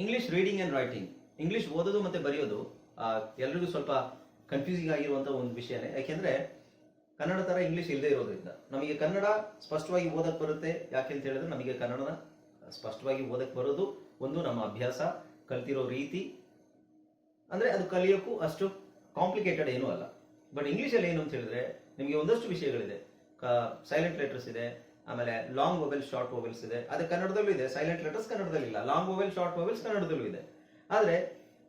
English reading and writing English ಓದೋದು ಮತ್ತೆ ಬರೆಯೋದು ಎಲ್ರಿಗೂ ಸ್ವಲ್ಪ ಕನ್ಫ್ಯೂಸಿಂಗ್ ಆಗಿರುವಂತ ಒಂದು ವಿಷಯನೇ. ಯಾಕೆಂದ್ರೆ ಕನ್ನಡ ತರ ಇಂಗ್ಲಿಷ್ ಇಲ್ಲದೆ ಇರೋದ್ರಿಂದ. ನಮಗೆ ಕನ್ನಡ ಸ್ಪಷ್ಟವಾಗಿ ಓದಕ್ ಬರುತ್ತೆ. ಯಾಕೆ ಅಂತ ಹೇಳಿದ್ರೆ ನಮಗೆ ಕನ್ನಡನ ಸ್ಪಷ್ಟವಾಗಿ ಓದಕ್ ಬರೋದು ಒಂದು ನಮ್ಮ ಅಭ್ಯಾಸ, ಕಲ್ತಿರೋ ರೀತಿ. ಅಂದ್ರೆ ಅದು ಕಲಿಯೋಕ್ಕೂ ಅಷ್ಟು ಕಾಂಪ್ಲಿಕೇಟೆಡ್ ಏನೂ ಅಲ್ಲ. ಬಟ್ ಇಂಗ್ಲಿಷಲ್ಲಿ ಏನು ಅಂತ ಹೇಳಿದ್ರೆ, ನಿಮಗೆ ಒಂದಷ್ಟು ವಿಷಯಗಳಿದೆ. ಸೈಲೆಂಟ್ ಲೆಟರ್ಸ್ ಇದೆ ಆಮೇಲೆ ಲಾಂಗ್ ಮೊಬೈಲ್ ಶಾರ್ಟ್ ಮೊಬೈಲ್ಸ್ ಇದೆ. ಅದು ಕನ್ನಡದಲ್ಲೂ ಇದೆ. ಸೈಲೆಂಟ್ ಲೆಟರ್ಸ್ ಕನ್ನಡದಲ್ಲಿ ಇಲ್ಲ ಲಾಂಗ್ ಮೊಬೈಲ್ ಶಾರ್ಟ್ ಮೊಬೈಲ್ಸ್ ಕನ್ನಡದಲ್ಲೂ ಇದೆ. ಆದರೆ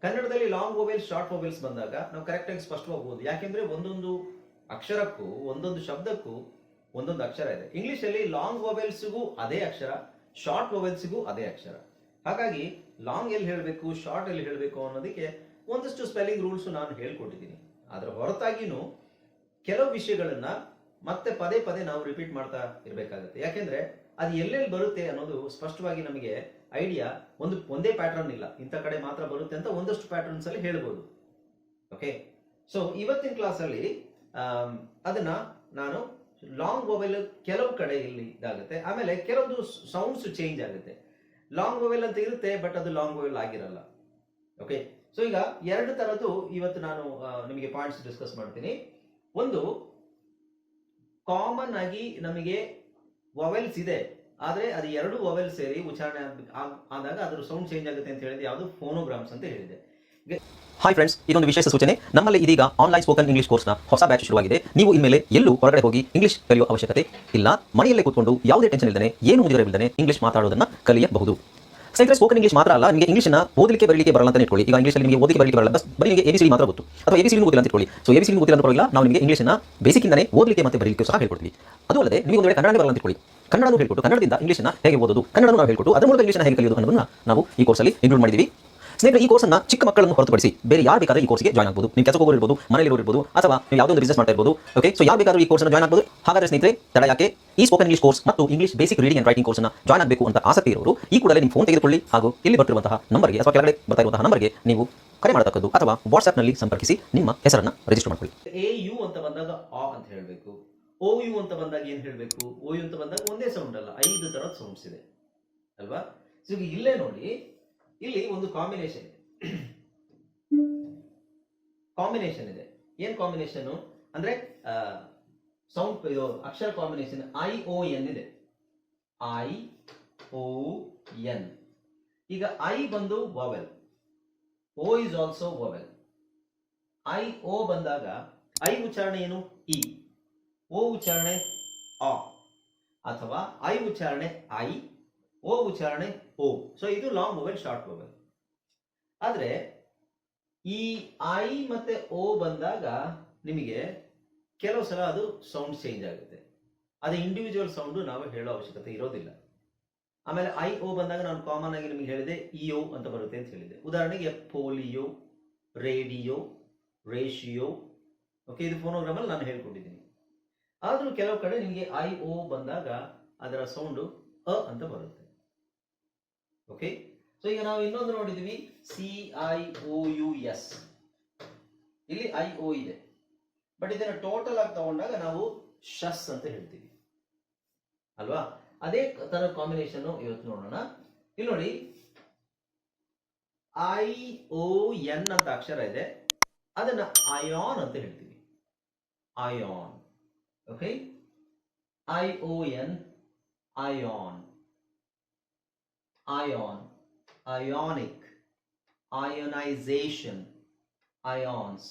ಕನ್ನಡದಲ್ಲಿ ಲಾಂಗ್ ಮೊಬೈಲ್ ಶಾರ್ಟ್ ಮೊಬೈಲ್ಸ್ ಬಂದಾಗ ನಾವು ಕರೆಕ್ಟ್ ಆಗಿ ಸ್ಪಷ್ಟವಾಗಿ ಓದು ಯಾಕೆಂದ್ರೆ ಒಂದೊಂದು ಅಕ್ಷರಕ್ಕೂ, ಒಂದೊಂದು ಶಬ್ದಕ್ಕೂ ಒಂದೊಂದು ಅಕ್ಷರ ಇದೆ. ಇಂಗ್ಲಿಷ್ ಅಲ್ಲಿ ಲಾಂಗ್ ಮೊಬೈಲ್ಸ್ಗೂ ಅದೇ ಅಕ್ಷರ ಶಾರ್ಟ್ ಮೊಬೈಲ್ಸ್ಗೂ ಅದೇ ಅಕ್ಷರ. ಹಾಗಾಗಿ ಲಾಂಗ್ ಎಲ್ಲಿ ಹೇಳಬೇಕು ಶಾರ್ಟ್ ಎಲ್ಲಿ ಹೇಳಬೇಕು ಅನ್ನೋದಕ್ಕೆ ಒಂದಷ್ಟು ಸ್ಪೆಲ್ಲಿಂಗ್ ರೂಲ್ಸ್ ನಾನು ಹೇಳ್ಕೊಟ್ಟಿದ್ದೀನಿ. ಅದರ ಹೊರತಾಗಿನೂ ಕೆಲವು ವಿಷಯಗಳನ್ನ ಮತ್ತೆ ಪದೇ ಪದೇ ನಾವು ರಿಪೀಟ್ ಮಾಡ್ತಾ ಇರಬೇಕಾಗುತ್ತೆ. ಯಾಕೆಂದ್ರೆ ಅದು ಎಲ್ಲೆಲ್ಲಿ ಬರುತ್ತೆ ಅನ್ನೋದು ಸ್ಪಷ್ಟವಾಗಿ ನಮಗೆ ಐಡಿಯಾ ಒಂದು, ಒಂದೇ ಪ್ಯಾಟರ್ನ್ ಇಲ್ಲ. ಇಂಥ ಕಡೆ ಮಾತ್ರ ಬರುತ್ತೆ ಅಂತ ಒಂದಷ್ಟು ಪ್ಯಾಟರ್ನ್ಸ್ ಅಲ್ಲಿ ಹೇಳ್ಬೋದು. ಓಕೆ ಸೊ ಇವತ್ತಿನ ಕ್ಲಾಸ್ ಅಲ್ಲಿ ಅದನ್ನ ನಾನು ಲಾಂಗ್ ವೊವೆಲ್ ಕೆಲವು ಕಡೆ ಇಲ್ಲಿ ಇದಾಗುತ್ತೆ. ಆಮೇಲೆ ಕೆಲವೊಂದು ಸೌಂಡ್ಸ್ ಚೇಂಜ್ ಆಗುತ್ತೆ. ಲಾಂಗ್ ವೊವೆಲ್ ಅಂತ ಇರುತ್ತೆ ಬಟ್ ಅದು ಲಾಂಗ್ ವೊವೆಲ್ ಆಗಿರಲ್ಲ. ಓಕೆ ಸೊ ಈಗ ಎರಡು ತರದ್ದು ಇವತ್ತು ನಾನು ನಿಮಗೆ ಪಾಯಿಂಟ್ಸ್ ಡಿಸ್ಕಸ್ ಮಾಡ್ತೀನಿ. ಒಂದು ಕಾಮನ್ ಆಗಿ ನಮಗೆ ವವೆಲ್ಸ್ ಇದೆ. ಆದರೆ ಅದು ಎರಡು ವವೆಲ್ ಸೇರಿ ಉಚ್ಚಾರಣೆ ಆದಾಗ ಅದರ ಸೌಂಡ್ ಚೇಂಜ್ ಆಗುತ್ತೆ ಅಂತ ಹೇಳಿದ್ರೆ ಯಾವುದು ಫೋನೋಗ್ರಾಮ್ಸ್ ಅಂತ ಹೇಳಿದೆ. ಹಾಯ್ ಫ್ರೆಂಡ್ಸ್ ಇದೊಂದು ವಿಶೇಷ ಸೂಚನೆ. ನಮ್ಮಲ್ಲಿ ಇದೀಗ ಆನ್ಲೈನ್ ಸ್ಪೋಕನ್ ಇಂಗ್ಲಿಷ್ ಕೋರ್ಸ್ನ ಹೊಸ ಬ್ಯಾಚ್ ಶುರುವಾಗಿದೆ. ನೀವು ಇನ್ಮೇಲೆ ಎಲ್ಲೂ ಹೊರಗಡೆ ಹೋಗಿ ಇಂಗ್ಲಿಷ್ ಕಲಿಯುವ ಅವಶ್ಯಕತೆ ಇಲ್ಲ. ಮನೆಯಲ್ಲೇ ಕೂತ್ಕೊಂಡು ಯಾವುದೇ ಟೆನ್ಷನ್ ಇಲ್ಲದೆ ಏನು ಮುಗಿದಿರವಿಲ್ಲದೆ ಇಂಗ್ಲಿಷ್ ಮಾತಾಡೋದನ್ನ ಕಲಿಯಬಹುದು. ಸ್ನೇಹಿತರೆ ಸ್ಪೋಕನ್ ಇಂಗ್ಲಿಷ್ ಮಾತ್ರ ಅಲ್ಲ, ನಿಮಗೆ ಇಂಗ್ಲಿಷ್ನ ಓದಲಿಕ್ಕೆ, ಬರಲಿಕ್ಕೆ ಬರಲ್ಲ ಅಂತ ಇಟ್ಕೊಳ್ಳಿ. ಈಗ ಇಂಗ್ಲಿಷಲ್ಲಿ ನಿಮಗೆ ಓದಲಿಕ್ಕೆ ಬರಲಿಕ್ಕೆ ಬರಲ್ಲ ಬಸ್ ಬರೀ ನಿಮಗೆ ಎಬಿಸಿಡಿ ಮಾತ್ರ ಗೊತ್ತು. ಅಥವಾ ಎಬಿಸಿಡಿ ಓದಿಲ್ಲ ಅಂತ ಇಟ್ಕೊಳ್ಳಿ. ಸೊ ಎಬಿಸಿಡಿ ಓದಿಲ್ಲ ಅಂತ ಪರವಾಗಿಲ್ಲ ನಾವು ನಿಮಗೆ ಇಂಗ್ಲಿಷ್ನ ಬೇಸಿಕ್ಕಿಂದನೇ ಓದಲಿಕ್ಕೆ ಮತ್ತೆ ಬರಲಿಕ್ಕೆ ಸಹ ಹೇಳ್ಕೊಡ್ತೀವಿ. ಅದು ಅಲ್ಲದೆ, ನಿಮಗೆ ಒಂದು ಕನ್ನಡ ಬರಲ್ಲ ಅಂತ ಇಟ್ಕೊಳ್ಳಿ. ಕನ್ನಡನೂ ಹೇಳ್ಕೊಟ್ಟು, ಕನ್ನಡದಿಂದ ಇಂಗ್ಲಿಷ್ನ ಹೇಗೆ ಓದೋದು? ಕನ್ನಡನೂ ನಾವು ಹೇಳ್ಕೊಟ್ಟು, ಅದರ ಮೂಲಕ ಇಂಗ್ಲಿಷ್ನ ಹೇಗೆ ಕಲಿಯೋದು ಅನ್ನೋದನ್ನ ನಾವು ಈ ಕೋರ್ಸಲ್ಲಿ ಇನ್ಕ್ಲೂಡ್ ಮಾಡಿದ್ದೀವಿ ಸ್ನೇಹಿತರೆ, ಈ ಕೋರ್ಸ್ನ ಚಿಕ್ಕ ಮಕ್ಕಳನ್ನು ಹೊರತುಪಡಿಸಿ ಬೇರೆ ಯಾರು ಬೇಕಾದ್ರೆ ಈ ಕೋರ್ಸ್ಗೆ ಜಾಯ್ನ್ ಆಗಬಹುದು ನೀವು ಕೆಲಸ ಹೋಗಿರ್ಬೋದು ಮನೆಯಲ್ಲಿ ಇರ್ಬೋದು, ಅಥವಾ ನೀವು ಯಾವುದೋ ಒಂದು ಬಿಸ್ನೆಸ್ ಮಾಡ್ತಾ ಇರ್ಬೋದು ಓಕೆ ಸೊ ಯಾರು ಬೇಕಾದ್ರೂ ಈ ಕೋರ್ಸ್ನ ಜಾಯ್ನ್ ಆಗಬಹುದು ಹಾಗಾದ್ರೆ ಸ್ನೇಹಿತರೆ, ತಡ ಯಾಕೆ? ಈ ಸ್ಪೋಕನ್ ಇಂಗ್ಲಿಷ್ ಕೋರ್ಸ್ ಮತ್ತು English basic reading and writing ಕೋರ್ಸ್ನ ಜಾಯ್ನ್ ಆಗಬೇಕು ಅಂತ ಆಸಕ್ತಿ ಇರೋರು, ಈ ಕೂಡಲೇ ನಿಮ್ಮ ಫೋನ್ ತೆಗೆದುಕೊಳ್ಳಿ ಹಾಗೂ ಇಲ್ಲಿ ಬರ್ತಿರುವಂತಹ ನಂಬರ್ಗೆ ಅಥವಾ ಕೆಳಗಡೆ ಬರ್ತಾ ಇರುವಂತಹ ನಂಬರ್ಗೆ ನೀವು ಕರೆ ಮಾಡತಕ್ಕದ್ದು ಅಥವಾ ವಾಟ್ಸ್ಆಪ್ನಲ್ಲಿ ಸಂಪರ್ಕಿಸಿ ನಿಮ್ಮ ಹೆಸರನ್ನು ರಿಜಿಸ್ಟರ್ ಮಾಡ್ಕೊಳ್ಳಿ. ಎ ಯು ಅಂತ ಬಂದಾಗ ಆ ಅಂತ ಹೇಳಬೇಕು. ಓ ಯು ಅಂತ ಬಂದಾಗ ಏನು ಹೇಳಬೇಕು? ಓ ಯು ಅಂತ ಬಂದಾಗ ಒಂದೇ ಸೌಂಡ್ ಅಲ್ಲ, ಐದು ತರದ ಸೌಂಡ್ಸ್ ಇದೆ. ಅಲ್ವಾ? ಸೊ ಇಲ್ಲೇ ನೋಡಿ ಇಲ್ಲಿ ಒಂದು ಕಾಂಬಿನೇಷನ್ ಕಾಂಬಿನೇಷನ್ ಇದೆ. ಏನ್ ಕಾಂಬಿನೇಷನ್ ಅಂದ್ರೆ ಸೌಂಡ್ ಅಕ್ಷರ ಕಾಂಬಿನೇಷನ್ ಐ ಓ ಎನ್ ಇದೆ. ಐ ಓ ಎನ್ ಈಗ ಐ ಬಂದು vowel O is also vowel I O ಬಂದಾಗ ಐ ಉಚ್ಚಾರಣೆ ಏನು? ಇ ಓ ಉಚ್ಚಾರಣೆ, ಆ. ಅಥವಾ ಐ ಉಚ್ಚಾರಣೆ ಐ ಓ ಉಚ್ಚಾರಣೆ ಓ ಸೊ ಇದು ಲಾಂಗ್ ಮೊಬೈಲ್ ಶಾರ್ಟ್ ಮೊಬೈಲ್ ಆದ್ರೆ, ಈ ಐ ಮತ್ತೆ ಓ ಬಂದಾಗ ನಿಮಗೆ ಕೆಲವು ಸಲ ಅದು ಸೌಂಡ್ ಚೇಂಜ್ ಆಗುತ್ತೆ. ಅದು ಇಂಡಿವಿಜುವಲ್ ಸೌಂಡ್ ನಾವು ಹೇಳೋ ಅವಶ್ಯಕತೆ ಇರೋದಿಲ್ಲ. ಆಮೇಲೆ ಐ ಓ ಬಂದಾಗ ನಾನು ಕಾಮನ್ ಆಗಿ ನಿಮಗೆ ಹೇಳಿದೆ ಇ ಓ ಅಂತ ಬರುತ್ತೆ ಅಂತ ಹೇಳಿದೆ. ಉದಾಹರಣೆಗೆ ಪೋಲಿಯೋ, ರೇಡಿಯೋ, ರೇಷಿಯೋ. ಓಕೆ ಇದು ಫೋನೋಗ್ರಾಮಲ್ಲಿ ನಾನು ಹೇಳ್ಕೊಟ್ಟಿದ್ದೀನಿ ಆದರೂ ಕೆಲವು ಕಡೆ ನಿಮಗೆ ಐ ಓ ಬಂದಾಗ ಅದರ ಸೌಂಡು ಅ ಅಂತ ಬರುತ್ತೆ. ಓಕೆ ಸೊ ಈಗ ನಾವು ಇನ್ನೊಂದು ನೋಡಿದೀವಿ. C I O U S ಇಲ್ಲಿ ಐ ಓ ಇದೆ. ಬಟ್ ಇದನ್ನ ಟೋಟಲ್ ಆಗಿ ತಗೊಂಡಾಗ ನಾವು ಶಸ್ ಅಂತ ಹೇಳ್ತೀವಿ. ಅಲ್ವಾ? ಅದೇ ತರ ಕಾಂಬಿನೇಷನ್ ಇವತ್ತು ನೋಡೋಣ. ಇಲ್ಲಿ ನೋಡಿ. ಐ ಓ ಎನ್ ಅಂತ ಅಕ್ಷರ ಇದೆ. ಅದನ್ನ ಅಯಾನ್ ಅಂತ ಹೇಳ್ತೀವಿ. Ion okay I O N ion ion ionic, ionization ions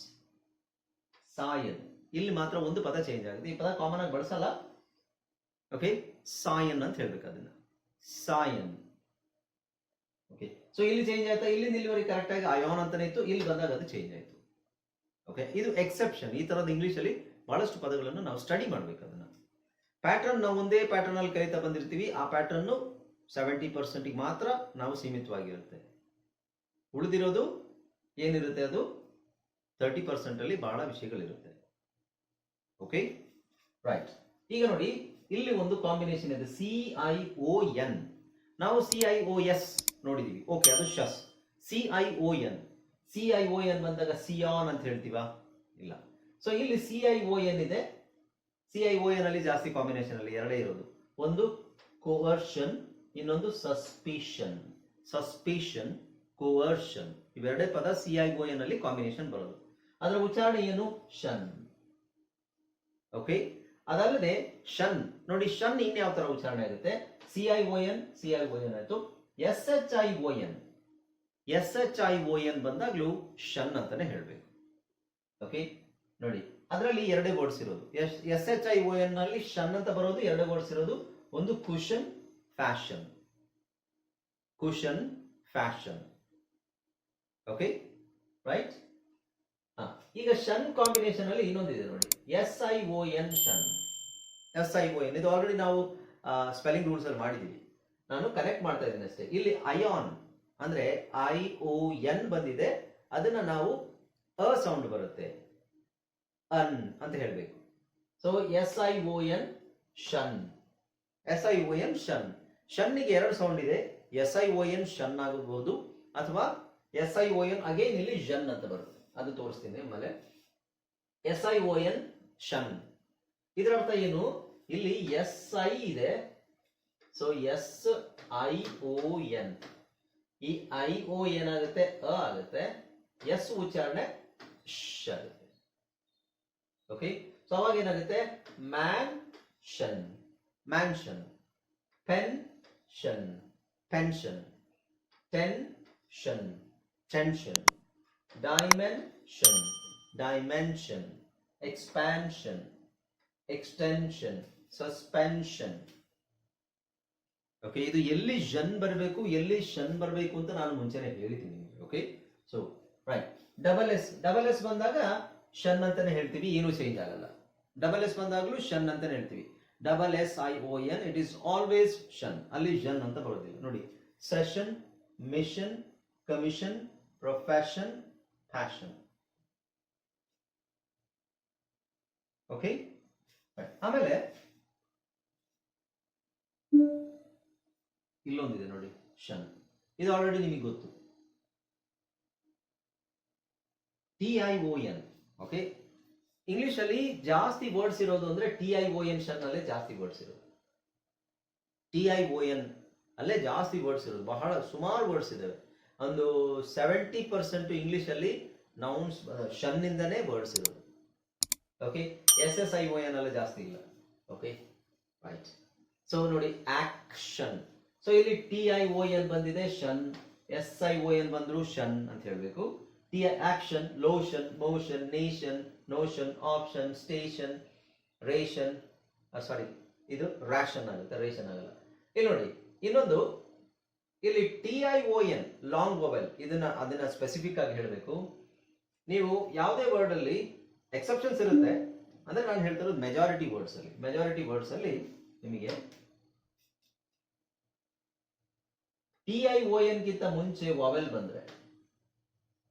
cyan ಇಲ್ಲಿ ಮಾತ್ರ ಒಂದು ಪದ ಚೇಂಜ್ ಆಗುತ್ತೆ ಈ ಪದ ಕಾಮನ್ ಆಗಿ ಬಳಸಲ್ಲ. ಓಕೆ ಸಾಯನ್ ಅಂತ ಹೇಳ್ಬೇಕು ಅದನ್ನ. ಸಾಯನ್ ಓಕೆ ಸೊ ಇಲ್ಲಿ ಚೇಂಜ್ ಆಯ್ತಾ? ಇಲ್ಲಿ ಇಲ್ಲಿವರೆಗೆ ಕರೆಕ್ಟ್ ಆಗಿ ಅಯಾನ್ ಅಂತಾನೆ ಇತ್ತು. ಇಲ್ಲಿ ಬಂದಾಗ ಅದು ಚೇಂಜ್ ಆಯ್ತು. ಓಕೆ ಇದು ಎಕ್ಸೆಪ್ಷನ್ ಈ ತರದ ಇಂಗ್ಲಿಷ್ ಅಲ್ಲಿ ಬಹಳಷ್ಟು ಪದಗಳನ್ನು ನಾವು ಸ್ಟಡಿ ಮಾಡ್ಬೇಕು ಅದನ್ನ. ಪ್ಯಾಟರ್ನ್ ನಾವು ಒಂದೇ ಪ್ಯಾಟರ್ನ್ ಅಲ್ಲಿ ಕಲಿತಾ ಬಂದಿರ್ತೀವಿ. ಆ ಪ್ಯಾಟರ್ನ್ ಸೆವೆಂಟಿ ಪರ್ಸೆಂಟಿಗೆ ಮಾತ್ರ ನಾವು ಸೀಮಿತವಾಗಿರುತ್ತೆ. ಉಳಿದಿರೋದು ಏನಿರುತ್ತೆ ಅದು? ತರ್ಟಿ ಪರ್ಸೆಂಟ್ ಅಲ್ಲಿ ಬಹಳ ವಿಷಯಗಳಿರುತ್ತೆ. ಓಕೆ ರೈಟ್ ಈಗ ನೋಡಿ, ಇಲ್ಲಿ ಒಂದು ಕಾಂಬಿನೇಷನ್ ಇದೆ. ಸಿ ಐ ಓ ಎನ್ ನಾವು ಸಿ ಐ ಓ ಎಸ್ ನೋಡಿದೀವಿ. ಓಕೆ ಅದು ಶಸ್. C I O N C I O N ಬಂದಾಗ ಸಿಯಾನ್ ಅಂತ ಹೇಳ್ತೀವಾ? ಇಲ್ಲ. ಸೊ ಇಲ್ಲಿ ಸಿ ಐ ಓ ಎನ್ ಇದೆ. ಸಿ ಐ ಓ ಎನ್ ಅಲ್ಲಿ ಜಾಸ್ತಿ ಕಾಂಬಿನೇಷನ್ ಅಲ್ಲಿ ಎರಡೇ ಇರೋದು. ಒಂದು ಕೋವರ್ಷನ್ ಇನ್ನೊಂದು ಸಸ್ಪೇಷನ್ ಸಸ್ಪೇಷನ್ ಕೋವರ್ಷನ್ ಇವೆರಡೇ ಪದ ಸಿ ಐ ಓ ಎನ್ ಅಲ್ಲಿ ಕಾಂಬಿನೇಷನ್ ಬರೋದು. ಅದರ ಉಚ್ಚಾರಣೆ ಏನು? ಶನ್ ಓಕೆ ಅದಲ್ಲದೆ ಶನ್ ನೋಡಿ ಶನ್ ಇನ್ ಯಾವ ತರ ಉಚ್ಚಾರಣೆ ಆಗುತ್ತೆ? C I O N C I O N ಆಯ್ತು. S H I O N S H I O N ಬಂದಾಗ್ಲೂ ಶನ್ ಅಂತಾನೆ ಹೇಳ್ಬೇಕು. ಓಕೆ ನೋಡಿ, ಅದರಲ್ಲಿ ಎರಡೇ ವರ್ಡ್ಸ್ ಇರೋದು. S S H I O ಎನ್ನಲ್ಲಿ shun ಅಂತ ಬರೋದು, ಎರಡೇ ವರ್ಡ್ಸ್ ಇರೋದು. ಒಂದು cushion fashion Cushion fashion okay right ಈಗ ಷನ್ ಕಾಂಬಿನೇಷನ್ ಅಲ್ಲಿ ಇನ್ನೊಂದಿದೆ ನೋಡಿ. S I O N shun S I O N ಇದು ಆಲ್ರೆಡಿ ನಾವು ಸ್ಪೆಲ್ಲಿಂಗ್ ರೂಲ್ಸ್ ಅಲ್ಲಿ ಮಾಡಿದ್ದೀವಿ ನಾನು ಕನೆಕ್ಟ್ ಮಾಡ್ತಾ ಇದ್ದೀನಿ ಅಷ್ಟೇ. ಇಲ್ಲಿ ಅಯಾನ್ ಅಂದ್ರೆ ಐ ಓ ಎನ್ ಬಂದಿದೆ. ಅದನ್ನ ನಾವು ಅ ಸೌಂಡ್ ಬರುತ್ತೆ. ಅನ್ ಅಂತ ಹೇಳಬೇಕು. So S I O N shun S I O N shun ಶನ್ನಿಗೆ ಎರಡು ಸೌಂಡ್ ಇದೆ. S I O N shun ಆಗಬಹುದು ಅಥವಾ S I O N again ಇಲ್ಲಿ ಜನ್ ಅಂತ ಬರುತ್ತೆ. ಅದು ತೋರಿಸ್ತೀನಿ ಆಮೇಲೆ S I O N shun. ಇದರ ಅರ್ಥ ಏನು? ಇಲ್ಲಿ ಎಸ್ ಐ ಇದೆ. So S I O N ಈ ಐ ಓ ಏನಾಗುತ್ತೆ ಅ ಆಗುತ್ತೆ. ಎಸ್ ಉಚ್ಚಾರಣೆ ಶ ಓಕೆ ಸೊ ಅವಾಗ ಏನಾಗುತ್ತೆ? Man shun. Mansion. Pension pension tension tension dimension dimension expansion extension suspension okay ಇದು ಎಲ್ಲಿ ಜನ್ ಬರಬೇಕು, ಎಲ್ಲಿ ಶನ್ ಬರಬೇಕು ಅಂತ ನಾನು ಮುಂಚೆನೆ ಹೇಳ್ತೀನಿ okay so right double S double S ಬಂದಾಗ ಶನ್ ಅಂತಾನೆ ಹೇಳ್ತೀವಿ, ಏನು ಚೇಂಜ್ ಆಗಲ್ಲ. ಡಬಲ್ ಎಸ್ ಬಂದಾಗಲೂ ಶನ್ ಅಂತಾನೆ ಹೇಳ್ತೀವಿ. Double S I O N it is always shun ಅಲ್ಲಿ ಜನ್ ಅಂತ ಬರೋದಿಲ್ಲ. ನೋಡಿ session mission commission profession fashion okay ಆಮೇಲೆ ಇಲ್ಲೊಂದಿದೆ ನೋಡಿ ಶನ್ ಇದು ಆಲ್ರೆಡಿ ನಿಮಗೆ ಗೊತ್ತು. T I O N okay English ಅಲ್ಲಿ ಜಾಸ್ತಿ ವರ್ಡ್ಸ್ ಇರೋದು ಅಂದ್ರೆ T I O N shun ಅಲ್ಲೇ ಜಾಸ್ತಿ ವರ್ಡ್ಸ್ ಇರೋದು. ಟಿ ಐ ಓ ಎನ್ ಅಲ್ಲೇ ಜಾಸ್ತಿ ವರ್ಡ್ಸ್ ಇರೋದು. ಬಹಳ ಸುಮಾರು ವರ್ಡ್ಸ್ ಇದಾವೆ. ಒಂದು ಸೆವೆಂಟಿ ಪರ್ಸೆಂಟ್ ಇಂಗ್ಲಿಷ್ ಅಲ್ಲಿ ನೌನ್ಸ್ ಶನ್ ಇಂದನೇ ವರ್ಡ್ಸ್ ಇರೋದು. Okay S S I O N ಅಲ್ಲೇ ಜಾಸ್ತಿ ಇಲ್ಲ. ಓಕೆ ರೈಟ್ ಸೊ ನೋಡಿ ಆಕ್ಷನ್ ಸೊ ಇಲ್ಲಿ ಟಿ ಐ ಓ ಎನ್ ಬಂದಿದೆ, shun. S I O N ಬಂದ್ರು ಶನ್ ಅಂತ ಹೇಳ್ಬೇಕು. Action lotion motion nation notion option station ration sorry ಇದು ರ್ಯಾಷನ್ ಆಗುತ್ತೆ ರೇಷನ್ ಆಗಲ್ಲ. ಇಲ್ಲಿ ನೋಡಿ, ಇನ್ನೊಂದು, ಇಲ್ಲಿ T I O N long vowel ಇದನ್ನ, ಅದನ್ನ ಸ್ಪೆಸಿಫಿಕ್ ಆಗಿ ಹೇಳಬೇಕು. ನೀವು ಯಾವುದೇ ವರ್ಡ್ ಅಲ್ಲಿ ಎಕ್ಸೆಪ್ಷನ್ಸ್ ಇರುತ್ತೆ, ಅಂದ್ರೆ ನಾನು ಹೇಳ್ತಿರೋದು ಮೆಜಾರಿಟಿ ವರ್ಡ್ಸ್ ಅಲ್ಲಿ. ಮೆಜಾರಿಟಿ ವರ್ಡ್ಸ್ ಅಲ್ಲಿ ನಿಮಗೆ ಟಿ ಐ ಓ ಎನ್ ಗಿಂತ ಮುಂಚೆ ವಾವೆಲ್ ಬಂದ್ರೆ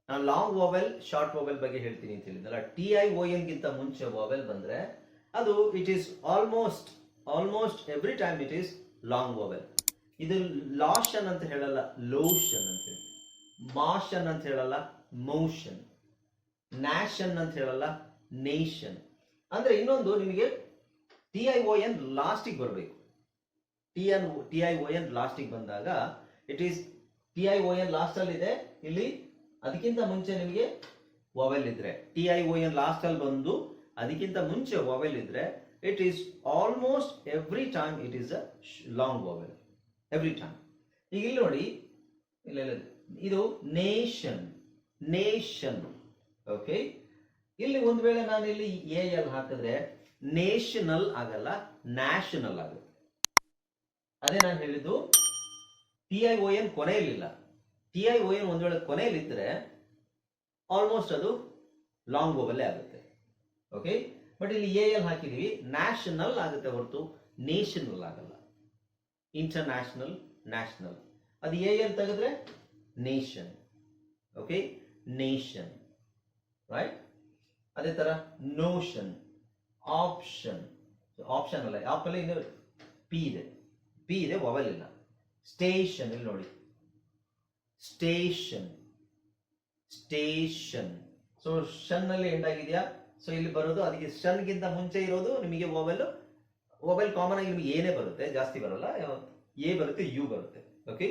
ನಾನು ಲಾಂಗ್ ವೋವೆಲ್ ಶಾರ್ಟ್ ವೋವೆಲ್ ಬಗ್ಗೆ ಹೇಳ್ತೀನಿ ಅಂತ ಹೇಳಿದ್ನಲ್ಲ ಟಿ ಐ ಓ ಎನ್ ಗಿಂತ ಮುಂಚೆ ವೋವೆಲ್ ಬಂದ್ರೆ ಅದು it is almost almost every time it is long vowel ಇದು ಲಾಷನ್ ಅಂತ ಹೇಳಲ್ಲ ಲೋಷನ್ ಅಂತ ಹೇಳಿ. ಮಾಷನ್ ಅಂತ ಹೇಳಲ್ಲ ಮೋಷನ್ ನ್ಯಾಷನ್ ಅಂತ ಹೇಳಲ್ಲ ನೇಷನ್ ಅಂದ್ರೆ ಇನ್ನೊಂದು ನಿಮಗೆ ಟಿ ಐ ಓ ಎನ್ ಲಾಸ್ಟಿಗೆ ಬರಬೇಕು. T N T I O N ಲಾಸ್ಟಿಗೆ ಬಂದಾಗ it is T I O N last ಅಲ್ಲಿ ಇದೆ ಇಲ್ಲಿ ಅದಕ್ಕಿಂತ ಮುಂಚೆ ನಿಮಗೆ ವವೆಲ್ ಇದ್ರೆ T I O N last ಅಲ್ಲಿ ಬಂದು ಅದಕ್ಕಿಂತ ಮುಂಚೆ ವವೆಲ್ ಇದ್ರೆ it is almost every time it is a long vowel every time ಈಗ ಇಲ್ಲಿ ನೋಡಿ, ಇಲ್ಲ ಇದು ನೇಷನ್ ನೇಷನ್ ಓಕೆ ಇಲ್ಲಿ ಒಂದು ವೇಳೆ ನಾನು ಇಲ್ಲಿ ಎ ಎಲ್ ಹಾಕಿದ್ರೆ ನೇಷನಲ್ ಆಗಲ್ಲ ನ್ಯಾಷನಲ್ ಆಗುತ್ತೆ. ಅದೇ ನಾನು ಹೇಳಿದ್ದು ಟಿ ಐ ಓ ಎನ್ ಕೊನೆಯಲ್ಲಿಲ್ಲ. ಟಿ ಐ ಓ ಎನ್ ಒಂದು ವೇಳೆ ಕೊನೆಯಲ್ಲಿದ್ದರೆ ಆಲ್ಮೋಸ್ಟ್ ಅದು ಲಾಂಗ್ ಓವಲ್ಲೇ ಆಗುತ್ತೆ. ಓಕೆ ಬಟ್ ಇಲ್ಲಿ ಎ ಎಲ್ ಹಾಕಿದೀವಿ ನ್ಯಾಷನಲ್ ಆಗುತ್ತೆ ಹೊರತು. ನೇಷನಲ್ ಆಗಲ್ಲ. ಇಂಟರ್ನ್ಯಾಷನಲ್ ನ್ಯಾಷನಲ್ ಅದು ಎ ಎಲ್ ತೆಗೆದ್ರೆ ನೇಷನ್ ಓಕೆ ನೇಷನ್ ರೈಟ್ ಅದೇ ತರ ನೋಷನ್ ಆಪ್ಷನ್ ಆಪ್ಷನ್ ಅಲ್ಲ. ಆಪಲ್ಲಿ ಪಿ ಇದೆ. ಪಿ ಇದೆ ಮೊಬೈಲ್ ಇಲ್ಲ. ಸ್ಟೇಷನ್ ಇಲ್ಲಿ ನೋಡಿ. ಸ್ಟೇಷನ್. ಸ್ಟೇಷನ್. ಸೊ ಶನ್ ಅಲ್ಲಿ ಎಂಡ್ ಆಗಿದೆಯಾ? ಸೊ ಇಲ್ಲಿ ಬರೋದು, ಅದಕ್ಕೆ ಶನ್ ಗಿಂತ ಮುಂಚೆ ಇರೋದು ನಿಮಗೆ ಮೊಬೈಲ್ ಮೊಬೈಲ್ ಕಾಮನ್ ಆಗಿ ನಿಮಗೆ ಏನೇ ಬರುತ್ತೆ, ಜಾಸ್ತಿ ಬರಲ್ಲ. ಎ ಬರುತ್ತೆ ಯು ಬರುತ್ತೆ. ಓಕೆ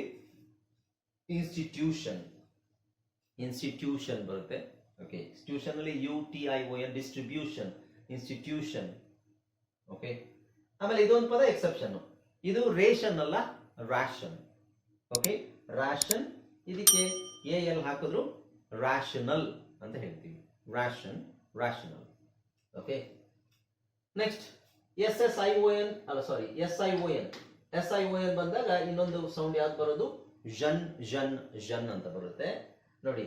ಇನ್ಸ್ಟಿಟ್ಯೂಷನ್ ಇನ್ಸ್ಟಿಟ್ಯೂಷನ್ ಬರುತ್ತೆ. ಓಕೆ ಇನ್ಸ್ಟಿಟ್ಯೂಷನ್ ಅಲ್ಲಿ U T I O N distribution institution okay ಆಮೇಲೆ ಇದೊಂದು ಪದ ಎಕ್ಸೆಪ್ಷನ್ ಇದು ರೇಷನ್ ಅಲ್ಲ ರಾಷನ್ ಓಕೆ ರಾಷನ್ ಇದಕ್ಕೆ ಎ ಎಲ್ ಹಾಕಿದ್ರು ರಾಷನಲ್ ಅಂತ ಹೇಳ್ತೀವಿ. Ration rational okay next S S I O N ಅಲ್ಲ sorry S I O N S I O N ಬಂದಾಗ ಇನ್ನೊಂದು ಸೌಂಡ್ ಯಾವ್ದು ಬರೋದು? ಜನ್ ಜನ್ ಜನ್ ಅಂತ ಬರುತ್ತೆ. ನೋಡಿ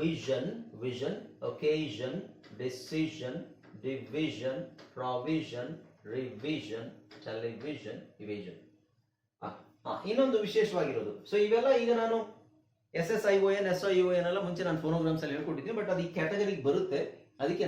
vision vision occasion decision division provision revision television ಇವಿಷನ್ ಇನ್ನೊಂದು ವಿಶೇಷವಾಗಿರೋದು. ಸೊ ಇವೆಲ್ಲ ಈಗ ನಾನು S S I O N S I O N ಎಲ್ಲ ಮುಂಚೆ ನಾನು ಫೋನೋಗ್ರಾಮ್ಸ್ ಅಲ್ಲಿ ಹೇಳ್ಕೊಟ್ಟಿದ್ದೀನಿ ಬಟ್ ಅದು ಈ ಕ್ಯಾಟಗರಿಗೆ ಬರುತ್ತೆ. ಅದಕ್ಕೆ